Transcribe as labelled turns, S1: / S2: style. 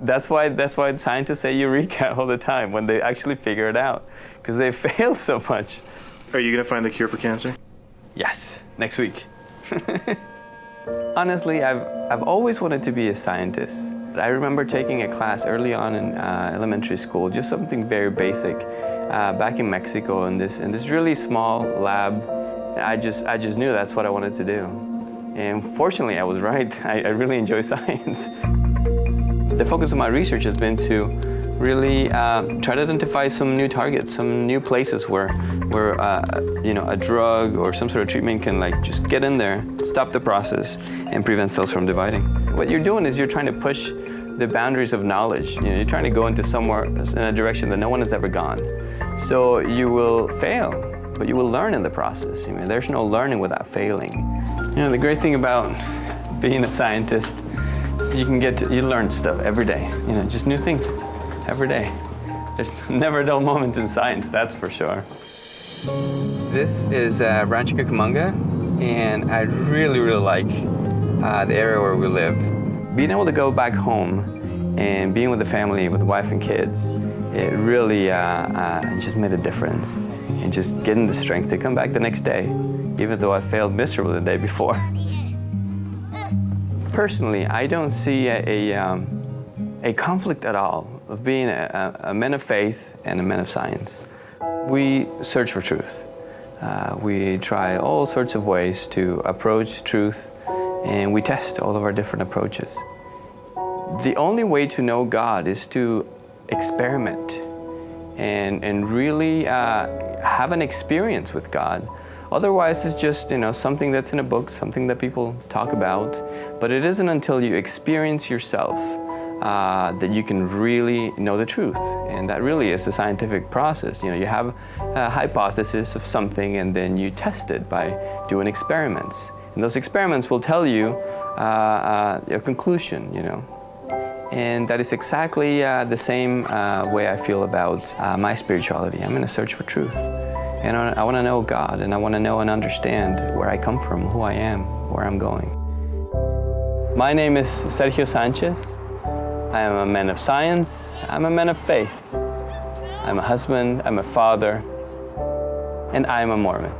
S1: That's why that's why scientists say eureka all the time when they actually figure it out because they fail so much.
S2: Are you going to find the cure for cancer?
S1: Yes, next week. Honestly, I've, I've always wanted to be a scientist. I remember taking a class early on in uh, elementary school, just something very basic, uh, back in Mexico in this, in this really small lab. I just, I just knew that's what I wanted to do. And fortunately, I was right. I, I really enjoy science. The focus of my research has been to really uh, try to identify some new targets, some new places where, where uh, you know, a drug or some sort of treatment can like just get in there, stop the process, and prevent cells from dividing. What you're doing is you're trying to push the boundaries of knowledge. You know, you're trying to go into somewhere in a direction that no one has ever gone. So you will fail, but you will learn in the process. I mean, there's no learning without failing. You know, the great thing about being a scientist is you can get to, you learn stuff every day. You know, just new things every day. There's never a dull moment in science, that's for sure. This is uh, Rancho Cucamonga, and I really, really like uh, the area where we live. Being able to go back home and being with the family, with the wife and kids, it really uh, uh, just made a difference. And just getting the strength to come back the next day, even though I failed miserably the day before. Personally, I don't see a, a, um, a conflict at all of being a, a, man of faith and a man of science. We search for truth. Uh, we try all sorts of ways to approach truth, and we test all of our different approaches. The only way to know God is to experiment and, and really uh, have an experience with God. Otherwise, it's just you know something that's in a book, something that people talk about. But it isn't until you experience yourself uh, that you can really know the truth. And that really is the scientific process. You know, you have a hypothesis of something and then you test it by doing experiments. And those experiments will tell you uh, uh, a conclusion, you know. And that is exactly uh, the same uh, way I feel about uh, my spirituality. I'm in a search for truth. And I want to know God, and I want to know and understand where I come from, who I am, where I'm going. My name is Sergio Sanchez. I am a man of science, I'm a man of faith. I'm a husband, I'm a father, and I am a Mormon.